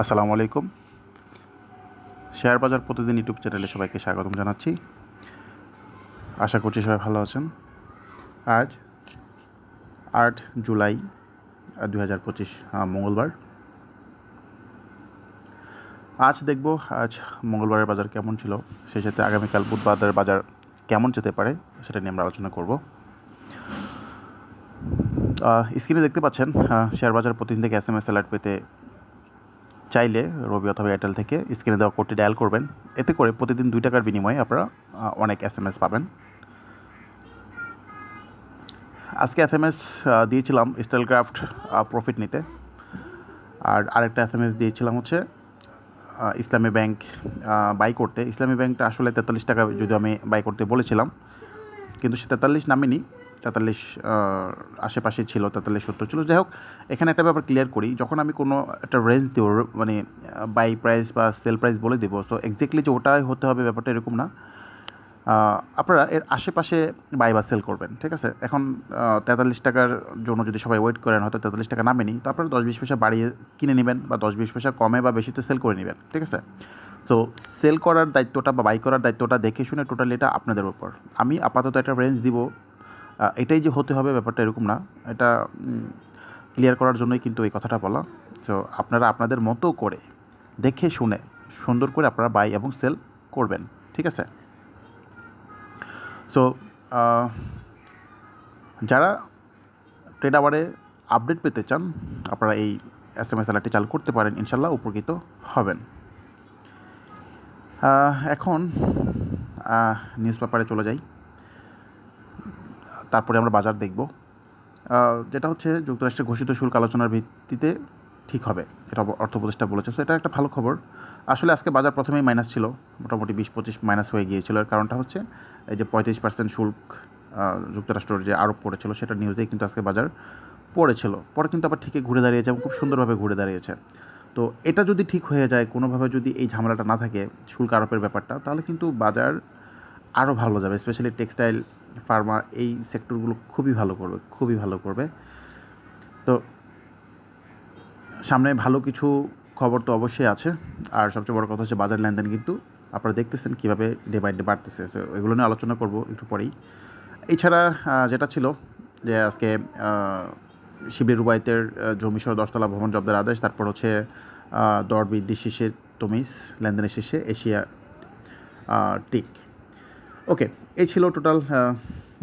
আসসালামু আলাইকুম। শেয়ার বাজার প্রতিদিন ইউটিউব চ্যানেলে সবাইকে স্বাগতম জানাচ্ছি। আশা করছি সবাই ভালো আছেন। আজ আট জুলাই দু হাজার পঁচিশ মঙ্গলবার। আজ দেখব আজ মঙ্গলবারের বাজার কেমন ছিল সেই সাথে আগামীকাল বুধবারের বাজার কেমন যেতে পারে, সেটা নিয়ে আমরা আলোচনা করব। স্ক্রিনে দেখতে পাচ্ছেন শেয়ার বাজার প্রতিদিন থেকে এস এম এস অ্যালার্ট পেতে চাইলে রবি অথবা এয়ারটেল থেকে স্ক্রিনে দেওয়া কোডটি ডায়াল করবেন। এতে করে প্রতিদিন দুই টাকার বিনিময়ে আপনারা অনেক এস এম এস পাবেন। আজকে এস এম এস দিয়েছিলাম স্টাইলক্রাফট প্রফিট নিতে। আর আরেকটা এস এম এস দিয়েছিলাম হচ্ছে ইসলামী ব্যাংক বাই করতে। ইসলামী ব্যাংকটা আসলে তেতাল্লিশ টাকা যদি আমি বাই করতে বলেছিলাম, কিন্তু সে তেতাল্লিশ নামেনি। তেতাল্লিশ আশেপাশে ছিল, তেতাল্লিশ, সত্তর ছিল। যাই হোক, এখানে একটা ব্যাপার ক্লিয়ার করি, যখন আমি কোনো একটা রেঞ্জ দেবো মানে বাই প্রাইস বা সেল প্রাইস বলে দেবো সো এক্স্যাক্টলি যে ওটাই হতে হবে ব্যাপারটা এরকম না। আপনারা এর আশেপাশে বাই বা সেল করবেন, ঠিক আছে? এখন তেতাল্লিশ টাকার জন্য যদি সবাই ওয়েট করেন, হয়তো তেতাল্লিশ টাকা নামেনি, তো আপনারা দশ বিশ পয়সা বাড়িয়ে কিনে নেবেন বা দশ বিশ পয়সা কমে বা বেশিতে সেল করে নেবেন, ঠিক আছে? সো সেল করার দায়িত্বটা বা বাই করার দায়িত্বটা দেখে শুনে টোটালি এটা আপনাদের উপর। আমি আপাতত একটা রেঞ্জ দিব এটাই যে হতে হবে ব্যাপারটা এরকম না। এটা ক্লিয়ার করার জন্যই কিন্তু এই কথাটা বলা। তো আপনারা আপনাদের মতো করে দেখে শুনে, সুন্দর করে আপনারা বাই এবং সেল করবেন। ঠিক আছে? সো যারা ট্রেড আওয়ারে আপডেট পেতে চান, আপনারা এই এস এম এস অ্যালার্টটি চালু করতে পারেন ইনশাল্লাহ উপকৃত হবেন। এখন নিউজ পেপারে চলে যাই। তারপরে আমরা বাজার দেখব। যেটা হচ্ছে যুক্তরাষ্ট্রের ঘোষিত শুল্ক আলোচনার ভিত্তিতে ঠিক হবে, এটা অর্থ উপদেষ্টা বলেছে। তো এটা একটা ভালো খবর। আসলে আজকে বাজার প্রথমেই মাইনাস ছিল, মোটামুটি বিশ পঁচিশ মাইনাস হয়ে গিয়েছিল। এর কারণটা হচ্ছে এই যে পঁয়ত্রিশ পার্সেন্ট শুল্ক যুক্তরাষ্ট্রের যে আরোপ পড়েছিল সেটা নিউজেই কিন্তু আজকে বাজার পড়েছিল। পরে কিন্তু আবার ঠিকই ঘুরে দাঁড়িয়েছে এবং খুব সুন্দরভাবে ঘুরে দাঁড়িয়েছে। তো এটা যদি ঠিক হয়ে যায়, কোনোভাবে যদি এই ঝামেলাটা না থাকে শুল্ক আরোপের ব্যাপারটা, তাহলে কিন্তু বাজার আরও ভালো যাবে স্পেশালি টেক্সটাইল ফার্মা এই সেক্টরগুলো খুবই ভালো করবে, খুবই ভালো করবে। তো সামনে ভালো কিছু খবর তো অবশ্যই আছে। আর সবচেয়ে বড় কথা হচ্ছে বাজার লেনদেন কিন্তু আপনারা দেখতেছেন কীভাবে ডে বাই ডে বাড়তেছে। এগুলো নিয়ে আলোচনা করব একটু পরেই। এছাড়া যেটা ছিল যে আজকে শিবির রুবাইতের জমিসহ দশতলা ভবন জব্দের আদেশ, তারপর হচ্ছে দর বৃদ্ধি শীর্ষে তমিস লেনদেনের শীর্ষে এশিয়া টিক। ওকে এই ছিল টোটাল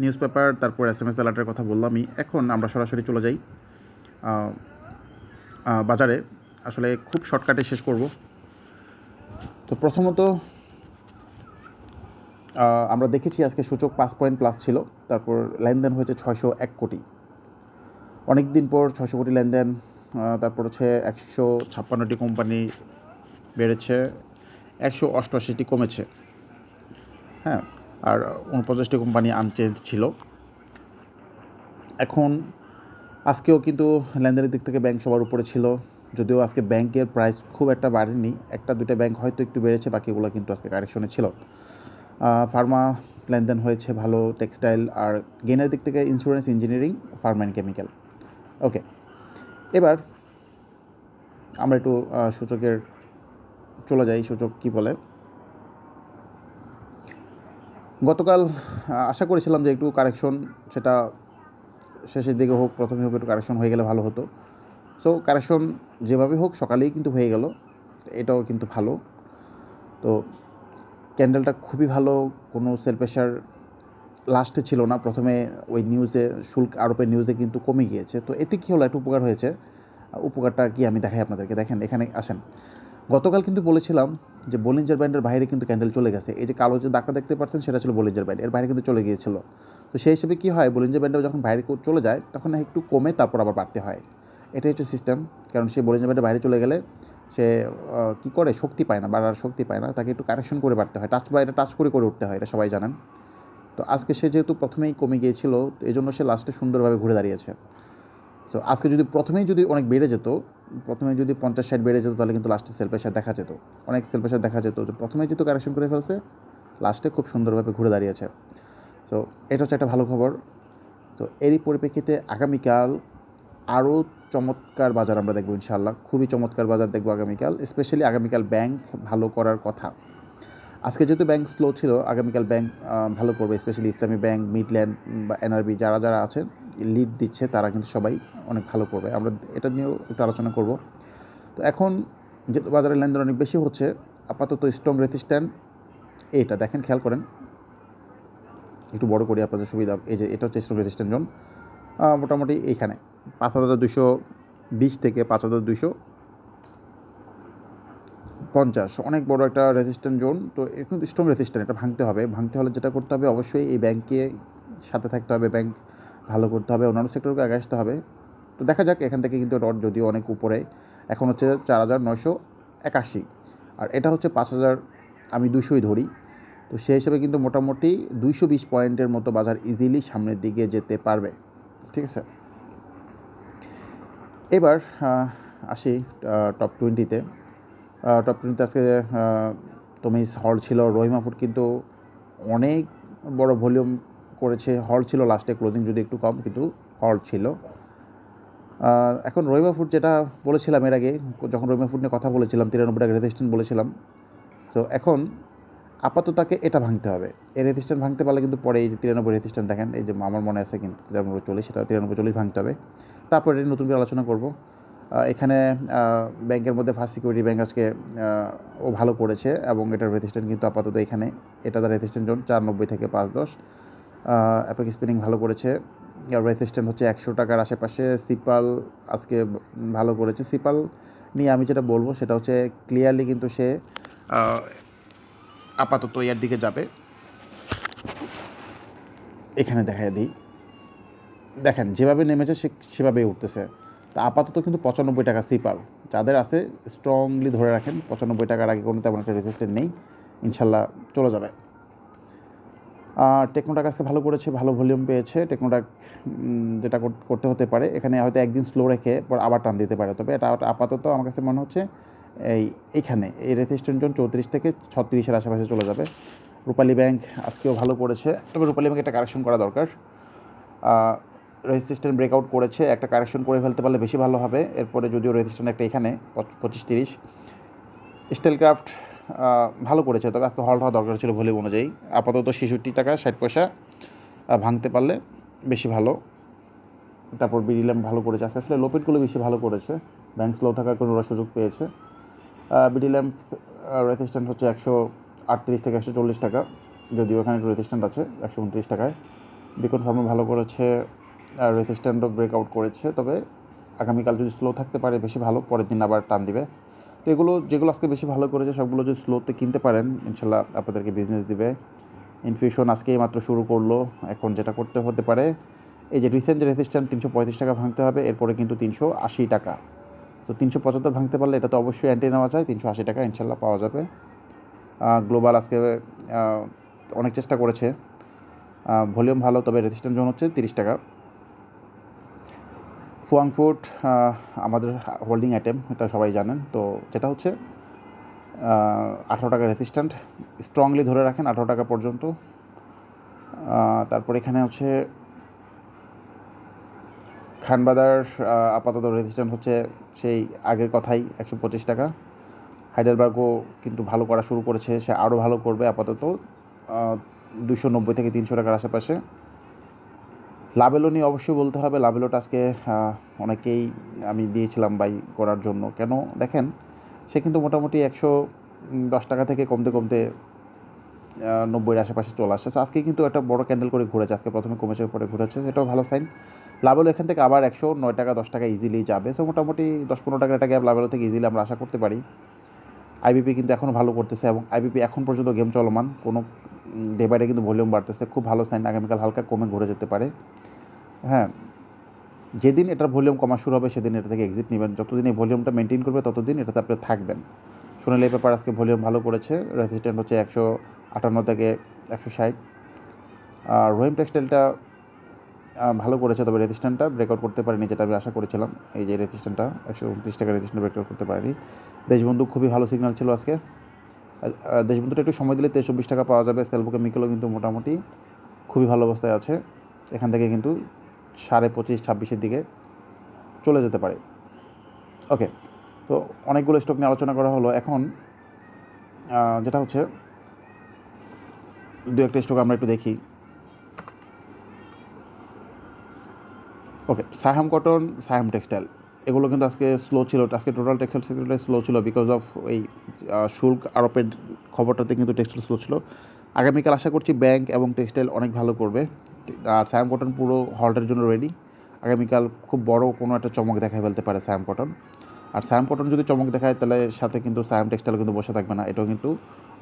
নিউজ পেপার তারপর এস এম এস অ্যালার্টের কথা বললামই এখন আমরা সরাসরি চলে যাই বাজারে। আসলে খুব শর্টকাটে শেষ করব। তো প্রথমত আমরা দেখেছি আজকে সূচক পাঁচ পয়েন্ট প্লাস ছিল, তারপর লেনদেন হয়েছে ছয়শো এক কোটি। অনেক দিন পর ছয়শো কোটি লেনদেন তারপর হচ্ছে একশো ছাপ্পান্নটি কোম্পানি বেড়েছে, একশো অষ্টআশিটি কমেছে। হ্যাঁ আর উনপঞ্চাশটি কোম্পানি আনচেঞ্জ ছিল। এখন আজকেও কিন্তু লেনদেনের দিক থেকে ব্যাংক সবার উপরে ছিল। যদিও আজকে ব্যাংকের প্রাইস খুব একটা বাড়েনি, একটা দুটো ব্যাংক হয়তো একটু বেড়েছে, বাকিগুলো কিন্তু আজকে কারেকশনে ছিল। ফার্মা লেনদেন হয়েছে ভালো টেক্সটাইল আর গেনের দিক থেকে insurance engineering pharma and chemical okay এবার আমরা একটু সূচকের, চলে যাই, সূচক কী বলে? গতকাল আশা করেছিলাম যে একটু কারেকশন সেটা শেষের দিকে হোক, প্রথমে হোক, একটু কারেকশন হয়ে গেলে ভালো হতো। সো কারেকশন যেভাবে হোক, সকালেই কিন্তু হয়ে গেল। এটাও কিন্তু ভালো। তো ক্যান্ডেলটা খুবই ভালো, কোনো সেল প্রেশার লাস্টে ছিল না। প্রথমে ওই নিউজে শুল্ক আরোপের নিউজে কিন্তু কমে গিয়েছে। তো, এতে কী হলো? একটা উপকার হয়েছে। উপকারটা কি আমি দেখাই আপনাদেরকে? দেখেন, এখানে আসেন। গতকাল কিন্তু বলেছিলাম যে বোলিঞ্জার ব্যান্ডের বাইরে কিন্তু ক্যান্ডেল চলে গেছে। এই যে কালো যে দাগটা দেখতে পাচ্ছেন, সেটা ছিল বোলিঞ্জার ব্যান্ড এর বাইরে কিন্তু চলে গিয়েছিল। তো সেই হিসেবে কী হয় বোলিঞ্জার ব্যান্ডে যখন বাইরে চলে যায়, তখন একটু কমে তারপর আবার বাড়তে হয়। এটাই হচ্ছে সিস্টেম কারণ সে বোলিঞ্জার ব্যান্ডের বাইরে চলে গেলে সে কী করে? শক্তি পায় না, বাড়ার শক্তি পায় না। তাকে একটু কারেকশন করে বাড়তে হয়। টাচ বা এটা টাচ করে করে উঠতে হয়, এটা সবাই জানেন। তো আজকে সে যেহেতু প্রথমেই কমে গিয়েছিল এই জন্য সে লাস্টে সুন্দরভাবে ঘুরে দাঁড়িয়েছে। সো আজকে যদি প্রথমেই যদি অনেক বেড়ে যেত, প্রথমে যদি পঞ্চাশ ষাট বেড়ে যেত, তাহলে কিন্তু লাস্টে সেল প্রেশার দেখা যেত। অনেক সেল প্রেশার দেখা যেত। যে প্রথমেই যেহেতু কারেকশন করে ফেলছে লাস্টে খুব সুন্দরভাবে ঘুরে দাঁড়িয়েছে। সো এটা হচ্ছে একটা ভালো খবর। তো এরই পরিপ্রেক্ষিতে আগামীকাল আরও চমৎকার বাজার আমরা দেখব ইনশাল্লাহ খুবই চমৎকার বাজার দেখব আগামীকাল স্পেশালি আগামীকাল ব্যাংক ভালো করার কথা। আজকে যেহেতু ব্যাংক স্লো ছিল, আগামীকাল ব্যাংক ভালো করবে স্পেশালি ইসলামী ব্যাংক মিডল্যান্ড বা এনআরবি যারা যারা আছেন লিড দিচ্ছে, তারা কিন্তু সবাই অনেক ভালো করবে। আমরা এটা নিয়েও একটু আলোচনা করব। তো এখন যেহেতু বাজারে লেনদেন অনেক বেশি হচ্ছে, আপাতত স্ট্রং রেসিস্ট্যান্ট এইটা। দেখেন, খেয়াল করেন। একটু বড় করি আপনাদের সুবিধা, এই যে এটা হচ্ছে স্ট্রং রেসিস্ট্যান্ট জোন মোটামুটি এইখানে। পাঁচ হাজার দুশো বিশ থেকে পাঁচ হাজার দুশো পঞ্চাশ। অনেক বড় একটা রেজিস্ট্যান্ট জোন তো এখন স্ট্রং রেজিস্ট্যান্ট এটা ভাঙতে হবে। ভাঙতে হলে যেটা করতে হবে, অবশ্যই এই ব্যাংকে সাথে থাকতে হবে। ব্যাংক ভালো করতে হবে, অন্যান্য সেক্টরকে আগে আসতে হবে। তো দেখা যাক, এখান থেকে কিন্তু রড যদিও অনেক উপরে, এখন হচ্ছে চার হাজার নয়শো একাশি। আর এটা হচ্ছে পাঁচ হাজার, আমি দুশোই ধরি। তো সেই হিসেবে কিন্তু মোটামুটি দুইশো বিশ পয়েন্টের মতো বাজার ইজিলি সামনের দিকে যেতে পারবে। ঠিক আছে? এবার আসি টপ টোয়েন্টিতে টপ টোয়েন্টিতে আজকে তুমি হল ছিল, রহিমা ফুড কিন্তু অনেক বড় ভলিউম করেছে হল ছিল লাস্টে ক্লোজিং যদি একটু কম, কিন্তু হল ছিল। এখন রহিমা ফুড যেটা বলেছিলাম এর আগে, যখন রহিমা ফুড নিয়ে কথা বলেছিলাম, তিরানব্বই টাকা রেজিস্ট্যান্ট বলেছিলাম। তো এখন আপাতত তাকে এটা ভাঙতে হবে। এই রেজিস্ট্যান্ট ভাঙতে পারলে কিন্তু পরে এই যে তিরানব্বই রেজিস্ট্যান্ট দেখেন, এই যে আমার মনে আছে কিন্তু তিরানব্বই চল্লিশ, সেটা তিরানব্বই চল্লিশ ভাঙতে হবে। তারপরে এটা নতুন করে আলোচনা করব। এখানে ব্যাংকের মধ্যে ফার্স্ট সিকিউরিটি ব্যাংক আজকে ও ভালো করেছে, এবং এটার রেজিস্ট্যান্ট কিন্তু আপাতত এখানে, এটা তার রেজিস্ট্যান্ট জোন চার নব্বই থেকে পাঁচ দশ। অ্যাপেক স্পিনিং ভালো করেছে। রেজিস্ট্যান্ট হচ্ছে একশো টাকার আশেপাশে। সিপাল আজকে ভালো করেছে। সিপাল নিয়ে আমি যেটা বলব সেটা হচ্ছে ক্লিয়ারলি কিন্তু সে আপাতত ইয়ার দিকে যাবে। এখানে দেখা দিই। দেখেন, যেভাবে নেমেছে সে সেভাবেই উঠতেছে। তা আপাতত কিন্তু পঁচানব্বই টাকা সিপাল যাদের আছে স্ট্রংলি ধরে রাখেন, পঁচানব্বই টাকার আগে কোনো তেমন একটা রেজিস্ট্যান্ট নেই। ইনশাল্লাহ চলে যাবে। টেকনোটাক আজকে ভালো করেছে, ভালো ভলিউম পেয়েছে। টেকনোটাক যেটা করতে হতে পারে। এখানে হয়তো একদিন স্লো রেখে পর আবার টান দিতে পারে। তবে এটা আপাতত আমার কাছে মনে হচ্ছে এই এইখানে এই রেজিস্ট্যান্ট জোন চৌত্রিশ থেকে ছত্রিশের আশেপাশে চলে যাবে। রূপালী ব্যাংক আজকেও ভালো করেছে। তবে রূপালী ব্যাংক একটা কারেকশন করা দরকার। রেজিস্ট্যান্ট ব্রেকআউট করেছে। একটা কারেকশন করে ফেলতে পারলে বেশি ভালো হবে। এরপরে যদিও রেজিস্ট্যান্ট একটা এখানে পঁচিশ তিরিশ স্টিলক্রাফট ভালো করেছে। তবে আজকে হল্ট হওয়া দরকার ছিল ভলিউম অনুযায়ী। আপাতত ছেষট্টি টাকা, ষাট পয়সা ভাঙতে পারলে বেশি ভালো। তারপর বিডিল্যাম ভালো করেছে। আজকে আসলে লোপেটগুলো বেশি ভালো করেছে। ব্যাংক স্লো থাকার কোনো সুযোগ পেয়েছে। বিডি ল্যাম্প রেজিস্ট্যান্ট হচ্ছে একশো আটত্রিশ থেকে একশো চল্লিশ টাকা। যদিও ওখানে একটু রেজিস্ট্যান্ট আছে, একশো উনত্রিশ টাকায়। বিকন ফার্মে ভালো করেছে আর রেজিস্ট্যান্টও ব্রেকআউট করেছে। তবে আগামীকাল যদি স্লো থাকতে পারে, বেশি ভালো, পরের দিন আবার টান দিবে। তো এগুলো, যেগুলো আজকে বেশি ভালো করেছে, সবগুলো যদি স্লোতে কিনতে পারেন, ইনশাল্লাহ আপনাদেরকে বিজনেস দিবে। ইনফিউশন আজকেই মাত্র শুরু করল, এখন যেটা করতে হতে পারে, এই যে রিসেন্ট রেজিস্ট্যান্ট তিনশো পঁয়ত্রিশ টাকা ভাঙতে হবে, এরপরে কিন্তু তিনশো আশি টাকা। তো তিনশো পঁচাত্তর ভাঙতে পারলে এটা তো অবশ্যই অ্যান্টি নেওয়া যায়, তিনশো আশি টাকা ইনশাল্লাহ পাওয়া যাবে। গ্লোবাল আজকে অনেক চেষ্টা করেছে। ভলিউম ভালো, তবে রেজিস্ট্যান্ট জোন হচ্ছে তিরিশ টাকা। ফুয়াং ফুড আমাদের হোল্ডিং আইটেম এটা সবাই জানেন। তো যেটা হচ্ছে আঠারো টাকা রেসিস্ট্যান্ট স্ট্রংলি ধরে রাখেন আঠারো টাকা পর্যন্ত। তারপর এখানে হচ্ছে, খানবাদার আপাতত রেজিস্ট্যান্ট হচ্ছে সেই আগের কথাই, একশো পঁচিশ টাকা। হাইডেলবার্গও কিন্তু ভালো করা শুরু করেছে, সে আরও ভালো করবে আপাতত দুশো নব্বই থেকে তিনশো টাকার আশেপাশে। লাভেলো নিয়ে অবশ্যই বলতে হবে। লাভেলোটা আজকে অনেকেই আমি দিয়েছিলাম বাই করার জন্য। কেন? দেখেন, সে কিন্তু মোটামুটি একশো দশ টাকা থেকে কমতে কমতে নব্বইয়ের আশেপাশে চলে আসছে। তো আজকে কিন্তু একটা বড় ক্যান্ডেল করে ঘুরেছে। আজকে প্রথমে কমেছে, পরে ঘুরেছে। সেটাও ভালো সাইন লাভেলো এখান থেকে আবার একশো নয় টাকা, দশ টাকা ইজিলি যাবে। সো মোটামুটি দশ পনেরো টাকার একটা গ্যাপ লাভেলো থেকে ইজিলি আমরা আশা করতে পারি। আইবিপি কিন্তু এখনও ভালো করতেছে এবং আইবিপি এখন পর্যন্ত গেম চলমান। কোনো ডে বাই কিন্তু ভলিউম বাড়তেছে। খুব ভালো সাইন আগামীকাল হালকা কমে ঘুরে যেতে পারে। হ্যাঁ যেদিন এটার ভলিউম কমা শুরু হবে সেদিন এটা থেকে এক্সিট নেবেন। যতদিন এই ভলিউমটা মেনটেন করবে ততদিন এটাতে আপনি থাকবেন। সোনালি পেপার আজকে ভলিউম ভালো করেছে। রেজিস্ট্যান্ট হচ্ছে একশো আটান্ন থেকে একশো ষাট। আর রোহিম টেক্সটাইলটা ভালো করেছে, তবে রেজিস্ট্যান্টটা ব্রেকআউট করতে পারেনি, যেটা আমি আশা করেছিলাম। এই যে রেজিস্ট্যান্টটা একশো উনত্রিশ টাকা রেজিস্ট্যান্ট ব্রেকআউট করতে পারেনি। দেশবন্ধু, খুবই ভালো সিগন্যাল ছিল আজকে। দেশবন্ধুটা একটু সময় দিলে তেইশ চব্বিশ টাকা পাওয়া যাবে। সেলফোকে মিকেলও কিন্তু মোটামুটি খুবই ভালো অবস্থায় আছে। এখান থেকে কিন্তু সাড়ে পঁচিশ, ছাব্বিশের দিকে চলে যেতে পারে। ওকে তো অনেকগুলো স্টক নিয়ে আলোচনা করা হলো। এখন যেটা হচ্ছে দু একটা স্টক আমরা একটু দেখি। ওকে সাহাম কটন সাহাম টেক্সটাইল এগুলো কিন্তু আজকে স্লো ছিল। আজকে টোটাল টেক্সটাইল সেক্টরটা স্লো ছিল বিকজ অফ এই শুল্ক আরোপের খবরটাতে কিন্তু টেক্সটাইল স্লো ছিল। আগামীকাল আশা করছি ব্যাংক এবং টেক্সটাইল অনেক ভালো করবে। আর সায়াম কটন পুরো হল্টের জন্য রেডি আগামীকাল খুব বড় কোনো একটা চমক দেখায় ফেলতে পারে সায়াম কটন আর সায়াম কটন যদি চমক দেখায়, তাহলে সাথে কিন্তু সায়াম টেক্সটাইল কিন্তু বসে থাকবে না। এটাও কিন্তু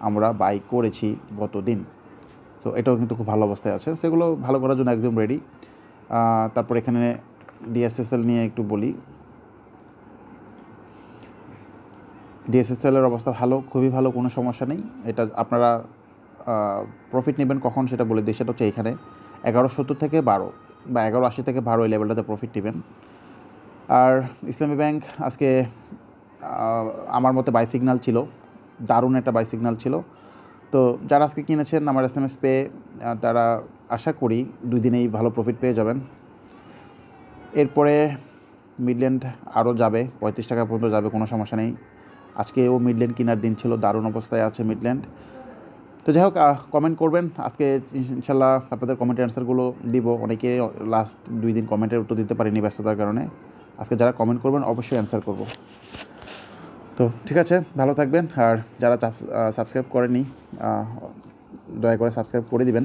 আমরা বাই করেছি গত দিন তো এটাও কিন্তু খুব ভালো অবস্থায় আছে। সেগুলো ভালো করার জন্য একদম রেডি তারপর এখানে ডিএসএসএল নিয়ে একটু বলি। ডিএসএসএলের অবস্থা ভালো, খুবই ভালো, কোনো সমস্যা নেই। এটা আপনারা প্রফিট নেবেন কখন সেটা বলে দিই। সেটা হচ্ছে এখানে এগারো সত্তর থেকে বারো বা এগারো আশি থেকে বারো এই লেভেলটাতে প্রফিট নেবেন। আর ইসলামী ব্যাংক আজকে আমার মতে বাই সিগনাল ছিল। দারুণ একটা বাই সিগনাল ছিল। তো যারা আজকে কিনেছেন, আমার এস এম এস পেয়ে তারা আশা করি দুই দিনেই ভালো প্রফিট পেয়ে যাবেন। এরপরে মিডল্যান্ড আরও যাবে, পঁয়ত্রিশ টাকা পর্যন্ত যাবে, কোনো সমস্যা নেই। আজকেও মিডল্যান্ড কেনার দিন ছিল, দারুণ অবস্থায় আছে মিডল্যান্ড তো যাই হোক কমেন্ট করবেন। আজকে ইনশাল্লাহ আপনাদের কমেন্টের অ্যান্সারগুলো দিব। অনেকে লাস্ট দুই দিন কমেন্টের উত্তর দিতে পারিনি ব্যস্ততার কারণে। আজকে যারা কমেন্ট করবেন, অবশ্যই অ্যান্সার করব। তো ঠিক আছে, ভালো থাকবেন। আর যারা সাবস্ক্রাইব করেনি দয়া করে সাবস্ক্রাইব করে দিবেন।